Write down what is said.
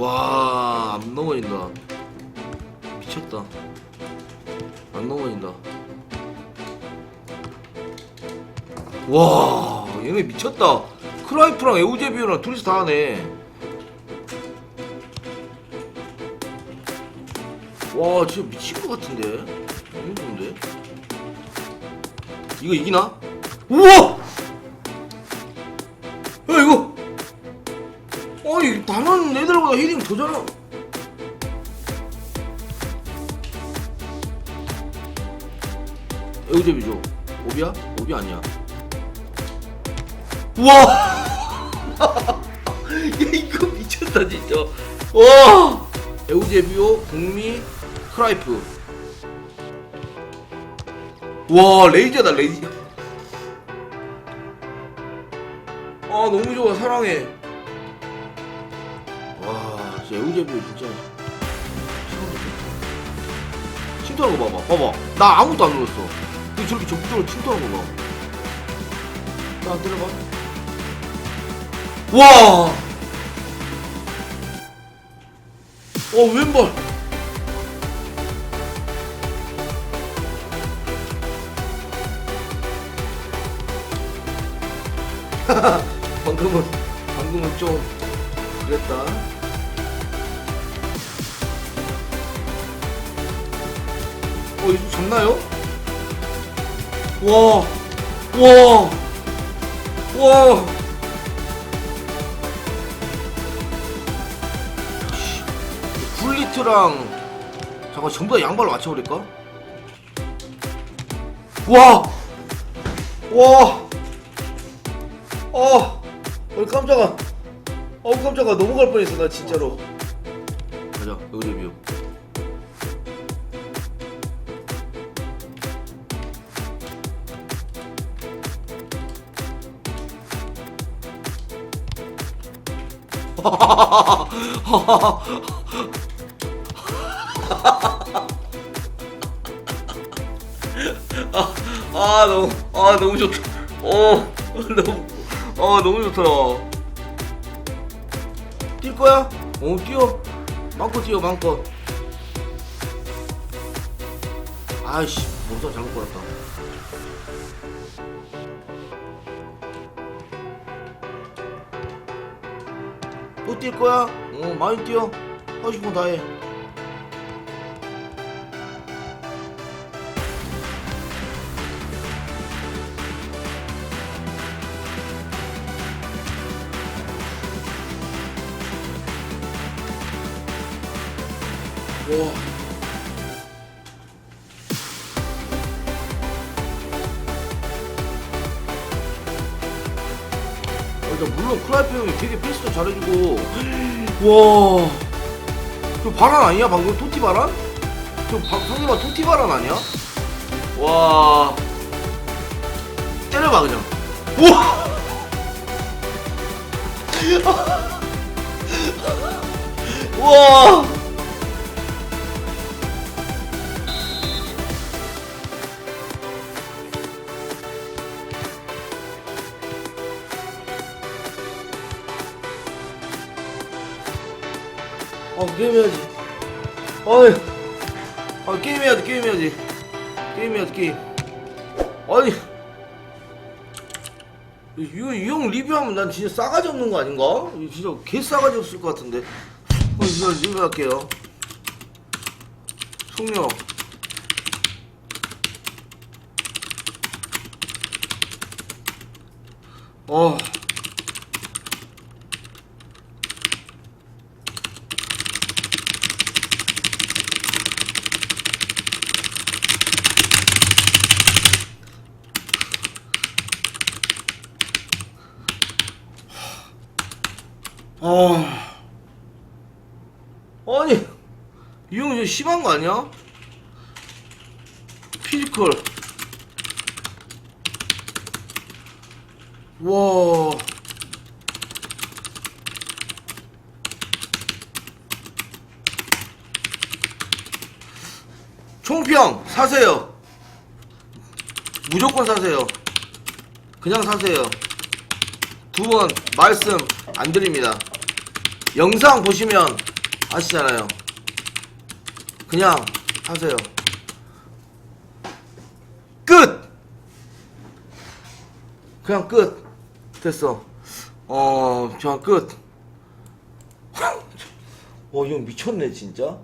와, 안 넘어진다. 미쳤다. 안 넘어진다. 와, 얘네 미쳤다. 크라이프랑 에우제비오랑 둘이서 다 하네. 와, 진짜 미친 것 같은데. 너무 좋은데? 이거 이기나? 우와! 다른 애들보다 헤딩 더 잘하. 에우제비죠? 오비야? 오비 아니야. 우와! 야, 이거 미쳤다, 진짜. 와! 에우제비오, 북미, 크라이프. 와, 레이저다, 레이저. 아, 너무 좋아, 사랑해. 와, 진짜 에우제비오 진짜. 침투하는 거 봐봐, 봐봐. 나 아무것도 안 눌렀어. 근데 저렇게 적극적으로 침투하는 거 봐. 자, 때려봐. 와! 어, 왼발. 방금은, 방금은 좀, 그랬다. 어, 이거 잡나요? 와, 와, 와. 씨, 굴리트랑 잠깐 전부 다 양발로 맞춰버릴까? 와, 와, 어, 어 깜짝아, 어 깜짝아 넘어갈 뻔했어 나 진짜로. 가자 여기 비오. 아 너무 아 너무 좋다. 어 너무 아 너무 좋다. 뛸 거야? 어 뛰어. 마음껏 뛰어 마음껏. 아이씨 모자 잘못 걸었다. 또 뛸 거야? 어 많이 뛰어. 하고 싶은 거 다 해. 와. 어, 일단 물론 크라이프 형이 되게 패스도 잘해주고 와. 저 바란 아니야 방금 토티 바란? 저 바, 상대방 토티 바란 아니야? 와. 때려봐 그냥. 우와. 와. 어 게임 해야지. 어이 아 게임 해야지 게임 해야지. 게임 해야지 게임. 아니. 이거 이형 리뷰하면 난 진짜 싸가지 없는 거 아닌가? 진짜 개 싸가지 없을 것 같은데. 어 이거 리뷰할게요. 속력. 어 아. 아니, 이 형 이제 심한 거 아니야? 피지컬. 와. 총평 사세요. 무조건 사세요. 그냥 사세요. 두 번 말씀 안 드립니다. 영상 보시면 아시잖아요. 그냥 하세요. 끝! 그냥 끝. 됐어. 어, 그냥 끝. 와, 형 미쳤네, 진짜.